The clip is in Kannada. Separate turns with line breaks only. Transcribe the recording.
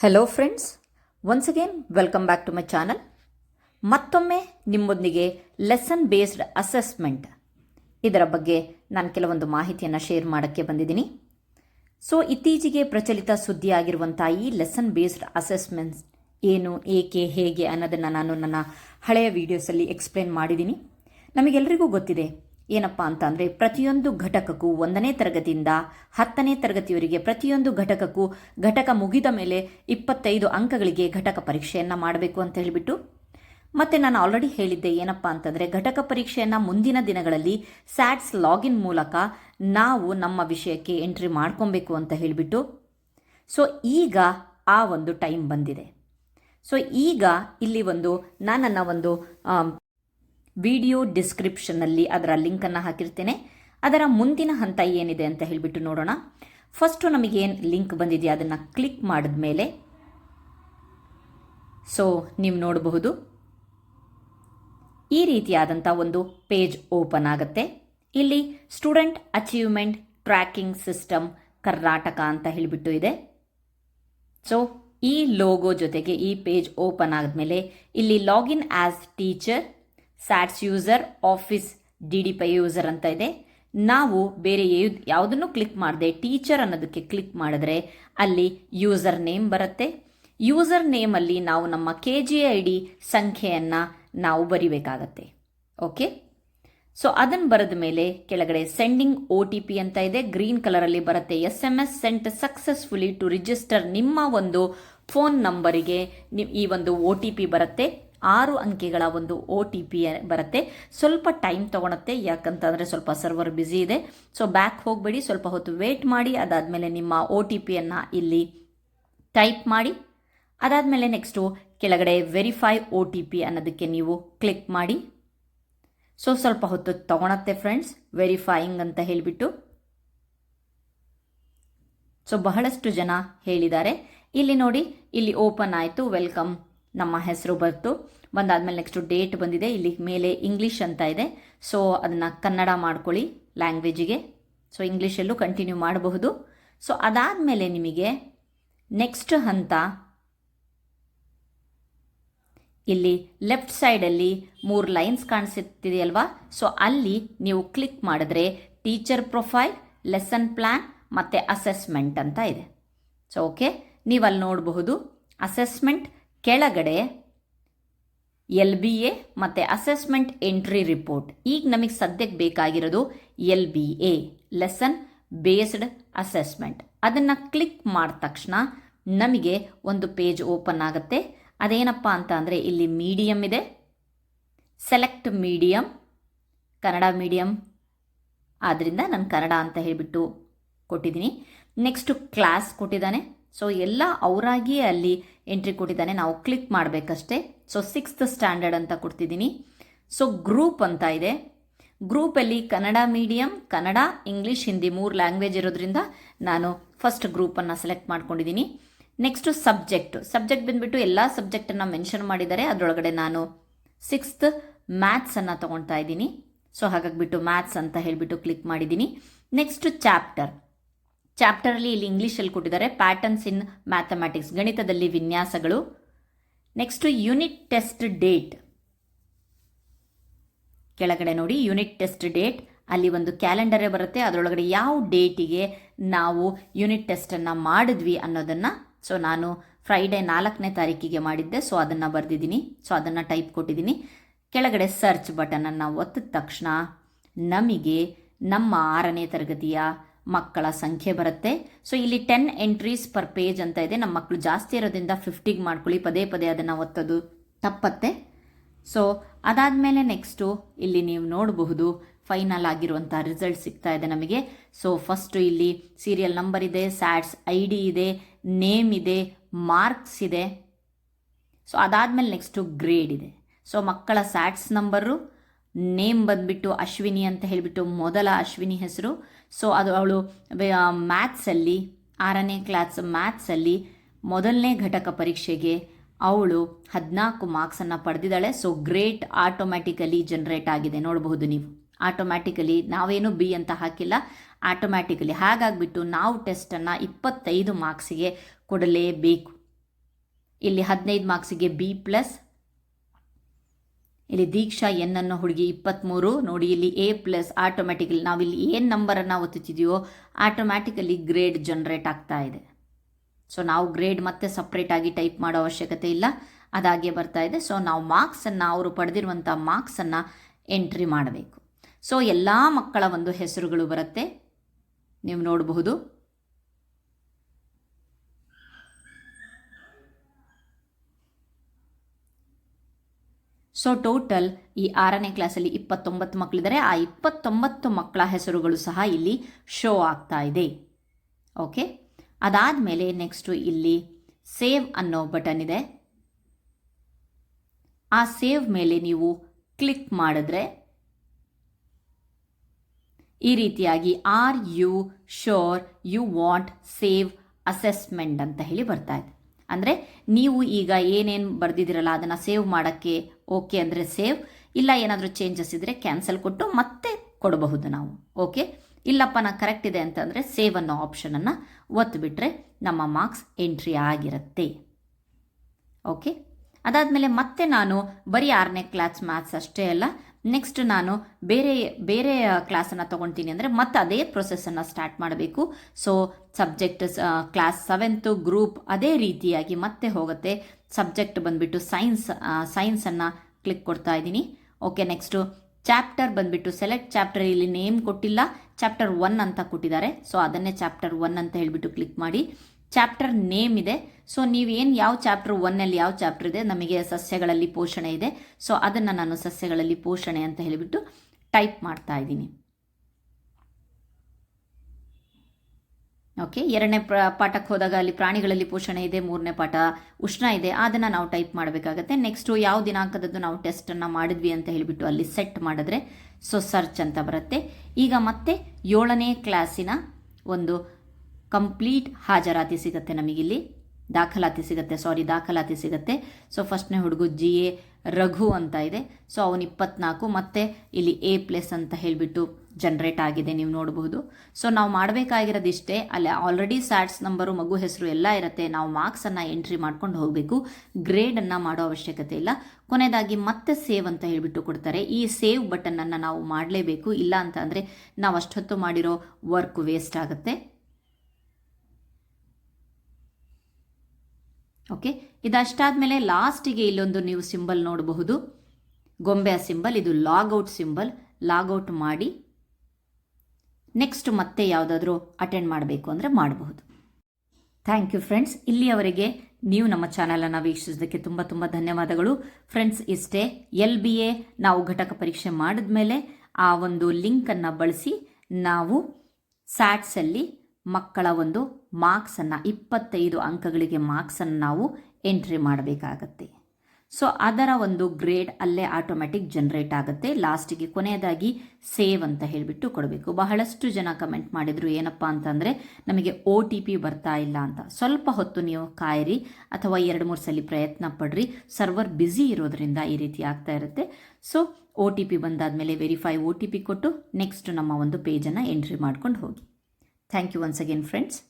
Hello friends once again welcome back to my channel ಮತ್ತೊಮ್ಮೆ ನಿಮ್ಮೊಂದಿಗೆ ಲೆಸನ್ ಬೇಸ್ಡ್ ಅಸೆಸ್ಮೆಂಟ್ ಇದರ ಬಗ್ಗೆ ನಾನು ಕೆಲವೊಂದು ಮಾಹಿತಿಯನ್ನು ಶೇರ್ ಮಾಡೋಕ್ಕೆ ಬಂದಿದ್ದೀನಿ. ಸೊ ಇತ್ತೀಚೆಗೆ ಪ್ರಚಲಿತ ಸುದ್ದಿಯಾಗಿರುವಂಥ ಈ ಲೆಸನ್ ಬೇಸ್ಡ್ ಅಸೆಸ್ಮೆಂಟ್ಸ್ ಏನು, ಏಕೆ, ಹೇಗೆ ಅನ್ನೋದನ್ನು ನಾನು ನನ್ನ ಹಳೆಯ ವೀಡಿಯೋಸಲ್ಲಿ ಎಕ್ಸ್ಪ್ಲೇನ್ ಮಾಡಿದ್ದೀನಿ. ನಮಗೆಲ್ಲರಿಗೂ ಗೊತ್ತಿದೆ ಏನಪ್ಪ ಅಂತಂದರೆ ಪ್ರತಿಯೊಂದು ಘಟಕಕ್ಕೂ ಒಂದನೇ ತರಗತಿಯಿಂದ ಹತ್ತನೇ ತರಗತಿಯವರಿಗೆ ಪ್ರತಿಯೊಂದು ಘಟಕಕ್ಕೂ ಘಟಕ ಮುಗಿದ ಮೇಲೆ ಇಪ್ಪತ್ತೈದು ಅಂಕಗಳಿಗೆ ಘಟಕ ಪರೀಕ್ಷೆಯನ್ನು ಮಾಡಬೇಕು ಅಂತ ಹೇಳಿಬಿಟ್ಟು, ಮತ್ತು ನಾನು ಆಲ್ರೆಡಿ ಹೇಳಿದ್ದೆ ಏನಪ್ಪ ಅಂತಂದರೆ ಘಟಕ ಪರೀಕ್ಷೆಯನ್ನು ಮುಂದಿನ ದಿನಗಳಲ್ಲಿ ಸ್ಯಾಟ್ಸ್ ಲಾಗಿನ್ ಮೂಲಕ ನಾವು ನಮ್ಮ ವಿಷಯಕ್ಕೆ ಎಂಟ್ರಿ ಮಾಡ್ಕೊಬೇಕು ಅಂತ ಹೇಳಿಬಿಟ್ಟು ಸೊ ಈಗ ಆ ಒಂದು ಟೈಮ್ ಬಂದಿದೆ. ಸೊ ಈಗ ಇಲ್ಲಿ ಒಂದು ನನ್ನನ್ನು ಒಂದು ವಿಡಿಯೋ ಡಿಸ್ಕ್ರಿಪ್ಷನ್ನಲ್ಲಿ ಅದರ ಲಿಂಕನ್ನು ಹಾಕಿರ್ತೇನೆ. ಅದರ ಮುಂದಿನ ಹಂತ ಏನಿದೆ ಅಂತ ಹೇಳಿಬಿಟ್ಟು ನೋಡೋಣ. ಫಸ್ಟು ನಮಗೇನು ಲಿಂಕ್ ಬಂದಿದೆಯಾ ಅದನ್ನು ಕ್ಲಿಕ್ ಮಾಡಿದ ಮೇಲೆ ಸೊ ನೀವು ನೋಡಬಹುದು. ಈ ರೀತಿಯಾದಂಥ ಒಂದು ಪೇಜ್ ಓಪನ್ ಆಗುತ್ತೆ. ಇಲ್ಲಿ student achievement tracking system Karnataka ಅಂತ ಹೇಳಿಬಿಟ್ಟು ಇದೆ. ಸೊ ಈ ಲೋಗೋ ಜೊತೆಗೆ ಈ ಪೇಜ್ ಓಪನ್ ಆದಮೇಲೆ ಇಲ್ಲಿ login as teacher SATS user office D D P I user ಅಂತ ಇದೆ. ನಾವು ಬೇರೆ ಯಾವುದನ್ನು ಕ್ಲಿಕ್ ಮಾಡದೆ ಟೀಚರ್ ಅನ್ನೋದಕ್ಕೆ ಕ್ಲಿಕ್ ಮಾಡಿದ್ರೆ ಅಲ್ಲಿ ಯೂಸರ್ ನೇಮ್ ಬರುತ್ತೆ. ಯೂಸರ್ ನೇಮಲ್ಲಿ ನಾವು ನಮ್ಮ ಕೆ ಜಿ ಐ ಡಿ ಸಂಖ್ಯೆಯನ್ನು ನಾವು ಬರಿಬೇಕಾಗತ್ತೆ. ಓಕೆ ಸೊ ಅದನ್ನು ಬರೆದ ಮೇಲೆ ಕೆಳಗಡೆ ಸೆಂಡಿಂಗ್ ಓ ಟಿ ಪಿ ಅಂತ ಇದೆ. ಗ್ರೀನ್ ಕಲರಲ್ಲಿ ಬರುತ್ತೆ. S M S sent successfully to register ನಿಮ್ಮ ಒಂದು ಫೋನ್ ನಂಬರಿಗೆ ಈ ಒಂದು ಒ ಟಿ ಪಿ ಬರುತ್ತೆ. ಆರು ಅಂಕಿಗಳ ಒಂದು ಒ ಟಿ ಪಿ ಬರುತ್ತೆ. ಸ್ವಲ್ಪ ಟೈಮ್ ತೊಗೊಳುತ್ತೆ. ಯಾಕಂತಂದರೆ ಸ್ವಲ್ಪ ಸರ್ವರ್ ಬ್ಯುಸಿ ಇದೆ. ಸೊ ಬ್ಯಾಕ್ ಹೋಗಬೇಡಿ. ಸ್ವಲ್ಪ ಹೊತ್ತು ವೇಟ್ ಮಾಡಿ. ಅದಾದಮೇಲೆ ನಿಮ್ಮ ಒ ಟಿ ಪಿಯನ್ನು ಇಲ್ಲಿ ಟೈಪ್ ಮಾಡಿ. ಅದಾದಮೇಲೆ ನೆಕ್ಸ್ಟು ಕೆಳಗಡೆ ವೆರಿಫೈ ಒ ಟಿ ಪಿ ಅನ್ನೋದಕ್ಕೆ ನೀವು ಕ್ಲಿಕ್ ಮಾಡಿ. ಸೊ ಸ್ವಲ್ಪ ಹೊತ್ತು ತಗೊಳತ್ತೆ ಫ್ರೆಂಡ್ಸ್ ವೆರಿಫೈಯಿಂಗ್ ಅಂತ ಹೇಳಿಬಿಟ್ಟು. ಸೊ ಬಹಳಷ್ಟು ಜನ ಹೇಳಿದ್ದಾರೆ. ಇಲ್ಲಿ ನೋಡಿ, ಇಲ್ಲಿ ಓಪನ್ ಆಯಿತು. ವೆಲ್ಕಮ್ ನಮ್ಮ ಹೆಸರು ಬರ್ತು ಬಂದಾದ್ಮೇಲೆ ನೆಕ್ಸ್ಟ್ ಡೇಟ್ ಬಂದಿದೆ. ಇಲ್ಲಿ ಮೇಲೆ ಇಂಗ್ಲೀಷ್ ಅಂತ ಇದೆ. ಸೊ ಅದನ್ನು ಕನ್ನಡ ಮಾಡ್ಕೊಳ್ಳಿ ಲ್ಯಾಂಗ್ವೇಜಿಗೆ ಸೊ ಇಂಗ್ಲೀಷಲ್ಲೂ ಕಂಟಿನ್ಯೂ ಮಾಡಬಹುದು. ಸೊ ಅದಾದಮೇಲೆ ನಿಮಗೆ ನೆಕ್ಸ್ಟ್ ಹಂತ ಇಲ್ಲಿ ಲೆಫ್ಟ್ ಸೈಡಲ್ಲಿ ಮೂರು ಲೈನ್ಸ್ ಕಾಣಿಸುತ್ತಿದೆಯಲ್ವಾ? ಸೊ ಅಲ್ಲಿ ನೀವು ಕ್ಲಿಕ್ ಮಾಡಿದ್ರೆ ಟೀಚರ್ ಪ್ರೊಫೈಲ್ ಲೆಸನ್ ಪ್ಲ್ಯಾನ್ ಮತ್ತು ಅಸೆಸ್ಮೆಂಟ್ ಅಂತ ಇದೆ. ಸೊ ಓಕೆ ನೀವು ಅಲ್ಲಿ ನೋಡಬಹುದು. ಅಸೆಸ್ಮೆಂಟ್ ಕೆಳಗಡೆ ಎಲ್ ಬಿ ಎ ಮತ್ತು ಅಸೆಸ್ಮೆಂಟ್ ಎಂಟ್ರಿ ರಿಪೋರ್ಟ್. ಈಗ ನಮಗೆ ಸದ್ಯಕ್ಕೆ ಬೇಕಾಗಿರೋದು L B A lesson based assessment ಅದನ್ನು ಕ್ಲಿಕ್ ಮಾಡಿದ ತಕ್ಷಣ ನಮಗೆ ಒಂದು ಪೇಜ್ ಓಪನ್ ಆಗುತ್ತೆ. ಅದೇನಪ್ಪ ಅಂತ ಅಂದರೆ ಇಲ್ಲಿ ಮೀಡಿಯಮ್ ಇದೆ. ಸೆಲೆಕ್ಟ್ ಮೀಡಿಯಮ್ ಕನ್ನಡ ಮೀಡಿಯಮ್ ಆದ್ದರಿಂದ ನಾನು ಕನ್ನಡ ಅಂತ ಹೇಳಿಬಿಟ್ಟು ಕೊಟ್ಟಿದ್ದೀನಿ ನೆಕ್ಸ್ಟು ಕ್ಲಾಸ್ ಕೊಟ್ಟಿದ್ದಾನೆ. ಸೊ ಎಲ್ಲ ಅವರಾಗಿಯೇ ಅಲ್ಲಿ ಎಂಟ್ರಿ ಕೊಟ್ಟಿದ್ದಾನೆ. ನಾವು ಕ್ಲಿಕ್ ಮಾಡಬೇಕಷ್ಟೇ. ಸೊ ಸಿಕ್ಸ್ತ್ ಸ್ಟ್ಯಾಂಡರ್ಡ್ ಅಂತ ಕೊಡ್ತಿದ್ದೀನಿ. ಸೊ ಗ್ರೂಪ್ ಅಂತ ಇದೆ. ಗ್ರೂಪಲ್ಲಿ ಕನ್ನಡ ಮೀಡಿಯಂ ಕನ್ನಡ ಇಂಗ್ಲೀಷ್ ಹಿಂದಿ ಮೂರು ಲ್ಯಾಂಗ್ವೇಜ್ ಇರೋದ್ರಿಂದ ನಾನು ಫಸ್ಟ್ ಗ್ರೂಪನ್ನು ಸೆಲೆಕ್ಟ್ ಮಾಡ್ಕೊಂಡಿದ್ದೀನಿ. ನೆಕ್ಸ್ಟು ಸಬ್ಜೆಕ್ಟ್ ಸಬ್ಜೆಕ್ಟ್ ಬಂದುಬಿಟ್ಟು ಎಲ್ಲ ಸಬ್ಜೆಕ್ಟನ್ನು ಮೆನ್ಷನ್ ಮಾಡಿದ್ದಾರೆ. ಅದರೊಳಗಡೆ ನಾನು ಸಿಕ್ಸ್ತ್ ಮ್ಯಾಥ್ಸನ್ನು ತೊಗೊಳ್ತಾ ಇದ್ದೀನಿ. ಸೊ ಹಾಗಾಗಿಬಿಟ್ಟು ಮ್ಯಾಥ್ಸ್ ಅಂತ ಹೇಳಿಬಿಟ್ಟು ಕ್ಲಿಕ್ ಮಾಡಿದ್ದೀನಿ. ನೆಕ್ಸ್ಟ್ ಚಾಪ್ಟರ್ ಚಾಪ್ಟರಲ್ಲಿ ಇಲ್ಲಿ ಇಂಗ್ಲೀಷಲ್ಲಿ ಕೊಟ್ಟಿದ್ದಾರೆ ಪ್ಯಾಟರ್ನ್ಸ್ ಇನ್ ಮ್ಯಾಥಮೆಟಿಕ್ಸ್ ಗಣಿತದಲ್ಲಿ ವಿನ್ಯಾಸಗಳು. ನೆಕ್ಸ್ಟು ಯೂನಿಟ್ ಟೆಸ್ಟ್ ಡೇಟ್ ಕೆಳಗಡೆ ನೋಡಿ ಯೂನಿಟ್ ಟೆಸ್ಟ್ ಡೇಟ್ ಅಲ್ಲಿ ಒಂದು ಕ್ಯಾಲೆಂಡರೇ ಬರುತ್ತೆ, ಅದರೊಳಗಡೆ ಯಾವ ಡೇಟಿಗೆ ನಾವು ಯೂನಿಟ್ ಟೆಸ್ಟನ್ನು ಮಾಡಿದ್ವಿ ಅನ್ನೋದನ್ನು ಸೊ ನಾನು ಫ್ರೈಡೇ ನಾಲ್ಕನೇ ತಾರೀಕಿಗೆ ಮಾಡಿದ್ದೆ ಸೊ ಅದನ್ನು ಬರೆದಿದ್ದೀನಿ ಸೊ ಅದನ್ನು ಟೈಪ್ ಕೊಟ್ಟಿದ್ದೀನಿ. ಕೆಳಗಡೆ ಸರ್ಚ್ ಬಟನನ್ನು ಒತ್ತಿದ ತಕ್ಷಣ ನಮಗೆ ನಮ್ಮ ಆರನೇ ತರಗತಿಯ ಮಕ್ಕಳ ಸಂಖ್ಯೆ ಬರುತ್ತೆ. ಸೊ ಇಲ್ಲಿ ಟೆನ್ ಎಂಟ್ರೀಸ್ ಪರ್ ಪೇಜ್ ಅಂತ ಇದೆ. ನಮ್ಮ ಮಕ್ಕಳು ಜಾಸ್ತಿ ಇರೋದ್ರಿಂದ ಫಿಫ್ಟಿಗೆ ಮಾಡ್ಕೊಳ್ಳಿ. ಪದೇ ಪದೇ ಅದನ್ನು ಒತ್ತೋದು ತಪ್ಪತ್ತೆ. ಸೊ ಅದಾದಮೇಲೆ ನೆಕ್ಸ್ಟು ಇಲ್ಲಿ ನೀವು ನೋಡಬಹುದು ಫೈನಲ್ ಆಗಿರುವಂಥ ರಿಸಲ್ಟ್ ಸಿಗ್ತಾ ಇದೆ ನಮಗೆ. ಸೊ ಫಸ್ಟು ಇಲ್ಲಿ ಸೀರಿಯಲ್ ನಂಬರ್ ಇದೆ ಸ್ಯಾಟ್ಸ್ ಐ ಡಿ ಇದೆ ನೇಮ್ ಇದೆ ಮಾರ್ಕ್ಸ್ ಇದೆ. ಸೊ ಅದಾದಮೇಲೆ ನೆಕ್ಸ್ಟು ಗ್ರೇಡ್ ಇದೆ. ಸೊ ಮಕ್ಕಳ ಸ್ಯಾಟ್ಸ್ ನಂಬರು ನೇಮ್ ಬಂದ್ಬಿಟ್ಟು ಅಶ್ವಿನಿ ಅಂತ ಹೇಳಿಬಿಟ್ಟು ಮೊದಲ ಅಶ್ವಿನಿ ಹೆಸರು. ಸೊ ಅದು ಅವಳು ಮ್ಯಾಥ್ಸಲ್ಲಿ ಆರನೇ ಕ್ಲಾಸ್ ಮ್ಯಾಥ್ಸಲ್ಲಿ ಮೊದಲನೇ ಘಟಕ ಪರೀಕ್ಷೆಗೆ ಅವಳು ಹದಿನಾಲ್ಕು ಮಾರ್ಕ್ಸನ್ನು ಪಡೆದಿದ್ದಾಳೆ. ಸೊ ಗ್ರೇಟ್ ಆಟೋಮ್ಯಾಟಿಕಲಿ ಜನರೇಟ್ ಆಗಿದೆ. ನೋಡಬಹುದು ನೀವು. ಆಟೋಮ್ಯಾಟಿಕಲಿ ನಾವೇನು ಬಿ ಅಂತ ಹಾಕಿಲ್ಲ. ಆಟೋಮ್ಯಾಟಿಕಲಿ ಹಾಗಾಗಿಬಿಟ್ಟು ನಾವು ಟೆಸ್ಟನ್ನು ಇಪ್ಪತ್ತೈದು ಮಾರ್ಕ್ಸಿಗೆ ಕೊಡಲೇಬೇಕು. ಇಲ್ಲಿ ಹದಿನೈದು ಮಾರ್ಕ್ಸಿಗೆ ಬಿ ಪ್ಲಸ್ ಇಲ್ಲಿ ದೀಕ್ಷಾ ಎನ್ ಅನ್ನೋ ಹುಡುಗಿ ಇಪ್ಪತ್ತ್ಮೂರು ನೋಡಿ ಇಲ್ಲಿ ಎ ಪ್ಲಸ್ ಆಟೋಮ್ಯಾಟಿಕಲಿ ನಾವಿಲ್ಲಿ ಏನು ನಂಬರನ್ನು ಒತ್ತುತ್ತಿದೆಯೋ ಆಟೋಮ್ಯಾಟಿಕಲಿ ಗ್ರೇಡ್ ಜನ್ರೇಟ್ ಆಗ್ತಾ ಇದೆ. ಸೊ ನಾವು ಗ್ರೇಡ್ ಮತ್ತೆ ಸಪ್ರೇಟಾಗಿ ಟೈಪ್ ಮಾಡೋ ಅವಶ್ಯಕತೆ ಇಲ್ಲ. ಅದಾಗೆ ಬರ್ತಾ ಇದೆ. ಸೊ ನಾವು ಮಾರ್ಕ್ಸನ್ನು ಅವರು ಪಡೆದಿರುವಂಥ ಮಾರ್ಕ್ಸನ್ನು ಎಂಟ್ರಿ ಮಾಡಬೇಕು. ಸೊ ಎಲ್ಲ ಮಕ್ಕಳ ಒಂದು ಹೆಸರುಗಳು ಬರುತ್ತೆ. ನೀವು ನೋಡಬಹುದು. ಸೊ ಟೋಟಲ್ ಈ ಆರನೇ ಕ್ಲಾಸಲ್ಲಿ ಇಪ್ಪತ್ತೊಂಬತ್ತು ಮಕ್ಕಳಿದ್ದಾರೆ ಆ ಇಪ್ಪತ್ತೊಂಬತ್ತು ಮಕ್ಕಳ ಹೆಸರುಗಳು ಸಹ ಇಲ್ಲಿ ಶೋ ಆಗ್ತಾ ಇದೆ. ಓಕೆ ಅದಾದ ಮೇಲೆ ನೆಕ್ಸ್ಟು ಇಲ್ಲಿ ಸೇವ್ ಅನ್ನೋ ಬಟನ್ ಇದೆ. ಆ ಸೇವ್ ಮೇಲೆ ನೀವು ಕ್ಲಿಕ್ ಮಾಡಿದ್ರೆ ಈ ರೀತಿಯಾಗಿ are you sure you want save assessment ಅಂತ ಹೇಳಿ ಬರ್ತಾ ಇದೆ. ಅಂದರೆ ನೀವು ಈಗ ಏನೇನು ಬರೆದಿದ್ದೀರಲ್ಲ, ಅದನ್ನು ಸೇವ್ ಮಾಡೋಕ್ಕೆ ಓಕೆ ಅಂದರೆ ಸೇವ್ ಇಲ್ಲ ಏನಾದರೂ ಚೇಂಜಸ್ ಇದ್ದರೆ ಕ್ಯಾನ್ಸಲ್ ಕೊಟ್ಟು ಮತ್ತೆ ಕೊಡಬಹುದು ನಾವು ಓಕೆ ಇಲ್ಲಪ್ಪ, ನಾ ಕರೆಕ್ಟ್ ಇದೆ ಅಂತಂದರೆ ಸೇವ್ ಅನ್ನೋ ಆಪ್ಷನನ್ನು ಒತ್ತುಬಿಟ್ರೆ ನಮ್ಮ ಮಾರ್ಕ್ಸ್ ಎಂಟ್ರಿ ಆಗಿರುತ್ತೆ ಓಕೆ ಅದಾದಮೇಲೆ ಮತ್ತೆ ನಾನು ಬರೀ ಆರನೇ ಕ್ಲಾಸ್ ಮ್ಯಾಥ್ಸ್ ಅಷ್ಟೇ ಅಲ್ಲ ನೆಕ್ಸ್ಟ್ ನಾನು ಬೇರೆ ಬೇರೆ ಕ್ಲಾಸನ್ನು ತೊಗೊಳ್ತೀನಿ ಅಂದರೆ ಮತ್ತೆ ಅದೇ ಪ್ರೊಸೆಸನ್ನು ಸ್ಟಾರ್ಟ್ ಮಾಡಬೇಕು. So subject class seventh group ಅದೇ ರೀತಿಯಾಗಿ ಮತ್ತೆ ಹೋಗುತ್ತೆ. ಸಬ್ಜೆಕ್ಟ್ ಬಂದುಬಿಟ್ಟು ಸೈನ್ಸ್ ಸೈನ್ಸನ್ನು ಕ್ಲಿಕ್ ಕೊಡ್ತಾ ಇದ್ದೀನಿ. ಓಕೆ ನೆಕ್ಸ್ಟು ಚಾಪ್ಟರ್ ಬಂದುಬಿಟ್ಟು ಸೆಲೆಕ್ಟ್ ಚಾಪ್ಟರ್ ಇಲ್ಲಿ ನೇಮ್ ಕೊಟ್ಟಿಲ್ಲ. ಚಾಪ್ಟರ್ ಒನ್ ಅಂತ ಕೊಟ್ಟಿದ್ದಾರೆ. ಸೊ ಅದನ್ನೇ ಚಾಪ್ಟರ್ ಒನ್ ಅಂತ ಹೇಳಿಬಿಟ್ಟು ಕ್ಲಿಕ್ ಮಾಡಿ. ಚಾಪ್ಟರ್ ನೇಮ್ ಇದೆ. ಸೊ ನೀವೇನು ಯಾವ ಚಾಪ್ಟರ್ ಒನ್ನಲ್ಲಿ ಯಾವ ಚಾಪ್ಟರ್ ಇದೆ, ನಮಗೆ ಸಸ್ಯಗಳಲ್ಲಿ ಪೋಷಣೆ ಇದೆ. ಸೊ ಅದನ್ನು ನಾನು ಸಸ್ಯಗಳಲ್ಲಿ ಪೋಷಣೆ ಅಂತ ಹೇಳಿಬಿಟ್ಟು ಟೈಪ್ ಮಾಡ್ತಾ ಇದ್ದೀನಿ. ಓಕೆ ಎರಡನೇ ಪಾಠಕ್ಕೆ ಹೋದಾಗ ಅಲ್ಲಿ ಪ್ರಾಣಿಗಳಲ್ಲಿ ಪೋಷಣೆ ಇದೆ, ಮೂರನೇ ಪಾಠ ಉಷ್ಣ ಇದೆ. ಅದನ್ನು ನಾವು ಟೈಪ್ ಮಾಡಬೇಕಾಗತ್ತೆ. ನೆಕ್ಸ್ಟು ಯಾವ ದಿನಾಂಕದದ್ದು ನಾವು ಟೆಸ್ಟನ್ನು ಮಾಡಿದ್ವಿ ಅಂತ ಹೇಳಿಬಿಟ್ಟು ಅಲ್ಲಿ ಸೆಟ್ ಮಾಡಿದ್ರೆ ಸೊ ಸರ್ಚ್ ಅಂತ ಬರುತ್ತೆ. ಈಗ ಮತ್ತೆ ಏಳನೇ ಕ್ಲಾಸಿನ ಒಂದು ಕಂಪ್ಲೀಟ್ ಹಾಜರಾತಿ ಸಿಗುತ್ತೆ ನಮಗಿಲ್ಲಿ. ದಾಖಲಾತಿ ಸಿಗುತ್ತೆ ಸಾರಿ ದಾಖಲಾತಿ ಸಿಗುತ್ತೆ. ಸೊ ಫಸ್ಟ್ನೇ ಹುಡುಗ ಜಿ ಎ ರಘು ಅಂತ ಇದೆ. ಸೊ ಅವನು ಇಪ್ಪತ್ನಾಲ್ಕು, ಮತ್ತು ಇಲ್ಲಿ ಎ ಪ್ಲಸ್ ಅಂತ ಹೇಳಿಬಿಟ್ಟು ಜನ್ರೇಟ್ ಆಗಿದೆ, ನೀವು ನೋಡಬಹುದು. ಸೊ ನಾವು ಮಾಡಬೇಕಾಗಿರೋದು ಇಷ್ಟೇ, ಅಲ್ಲಿ ಆಲ್ರೆಡಿ ಸ್ಯಾಟ್ಸ್ ನಂಬರು ಮಗು ಹೆಸರು ಎಲ್ಲ ಇರುತ್ತೆ. ನಾವು ಮಾರ್ಕ್ಸನ್ನು ಎಂಟ್ರಿ ಮಾಡ್ಕೊಂಡು ಹೋಗಬೇಕು. ಗ್ರೇಡನ್ನು ಮಾಡೋ ಅವಶ್ಯಕತೆ ಇಲ್ಲ. ಕೊನೆಯದಾಗಿ ಮತ್ತೆ ಸೇವ್ ಅಂತ ಹೇಳಿಬಿಟ್ಟು ಕೊಡ್ತಾರೆ. ಈ ಸೇವ್ ಬಟನನ್ನು ನಾವು ಮಾಡಲೇಬೇಕು. ಇಲ್ಲ ಅಂತ ನಾವು ಅಷ್ಟೊತ್ತು ಮಾಡಿರೋ ವರ್ಕ್ ವೇಸ್ಟ್ ಆಗುತ್ತೆ. ಓಕೆ ಇದಾದ ಲಾಸ್ಟಿಗೆ ಇಲ್ಲೊಂದು ನೀವು ಸಿಂಬಲ್ ನೋಡಬಹುದು. ಗೊಂಬೆ ಸಿಂಬಲ್, ಇದು ಲಾಗೌಟ್ ಸಿಂಬಲ್. ಲಾಗೌಟ್ ಮಾಡಿ ನೆಕ್ಸ್ಟ್ ಮತ್ತೆ ಯಾವುದಾದ್ರೂ ಅಟೆಂಡ್ ಮಾಡಬೇಕು ಅಂದರೆ ಮಾಡಬಹುದು. ಥ್ಯಾಂಕ್ ಯು ಫ್ರೆಂಡ್ಸ್ ಇಲ್ಲಿಯವರೆಗೆ ನೀವು ನಮ್ಮ ಚಾನಲನ್ನು ವೀಕ್ಷಿಸೋದಕ್ಕೆ ತುಂಬ ತುಂಬ ಧನ್ಯವಾದಗಳು. ಫ್ರೆಂಡ್ಸ್ ಇಷ್ಟೇ. ಎಲ್ ಬಿ ಎ ನಾವು ಘಟಕ ಪರೀಕ್ಷೆ ಮಾಡಿದ ಮೇಲೆ ಆ ಒಂದು ಲಿಂಕನ್ನು ಬಳಸಿ ನಾವು ಸ್ಯಾಟ್ಸಲ್ಲಿ ಮಕ್ಕಳ ಒಂದು ಮಾರ್ಕ್ಸನ್ನು ಇಪ್ಪತ್ತೈದು ಅಂಕಗಳಿಗೆ ಮಾರ್ಕ್ಸನ್ನು ನಾವು ಎಂಟ್ರಿ ಮಾಡಬೇಕಾಗತ್ತೆ. ಸೊ ಅದರ ಒಂದು ಗ್ರೇಡ್ ಅಲ್ಲೇ ಆಟೋಮ್ಯಾಟಿಕ್ ಜನರೇಟ್ ಆಗುತ್ತೆ. ಲಾಸ್ಟಿಗೆ ಕೊನೆಯದಾಗಿ ಸೇವ್ ಅಂತ ಹೇಳಿಬಿಟ್ಟು ಕೊಡಬೇಕು. ಬಹಳಷ್ಟು ಜನ ಕಮೆಂಟ್ ಮಾಡಿದರು, ಏನಪ್ಪ ಅಂತಂದರೆ ನಮಗೆ ಒ ಟಿ ಪಿ ಬರ್ತಾ ಇಲ್ಲ ಅಂತ. ಸ್ವಲ್ಪ ಹೊತ್ತು ನೀವು ಕಾಯಿರಿ, ಅಥವಾ ಎರಡು ಮೂರು ಸಲ ಪ್ರಯತ್ನ ಪಡ್ರಿ. ಸರ್ವರ್ ಬ್ಯುಸಿ ಇರೋದ್ರಿಂದ ಈ ರೀತಿ ಆಗ್ತಾ ಇರುತ್ತೆ. ಸೊ ಒ ಟಿ ಪಿ ಬಂದಾದಮೇಲೆ ವೆರಿಫೈ ಒ ಟಿ ಪಿ ಕೊಟ್ಟು ನೆಕ್ಸ್ಟ್ ನಮ್ಮ ಒಂದು ಪೇಜನ್ನು ಎಂಟ್ರಿ ಮಾಡ್ಕೊಂಡು ಹೋಗಿ. Thank you once again friends.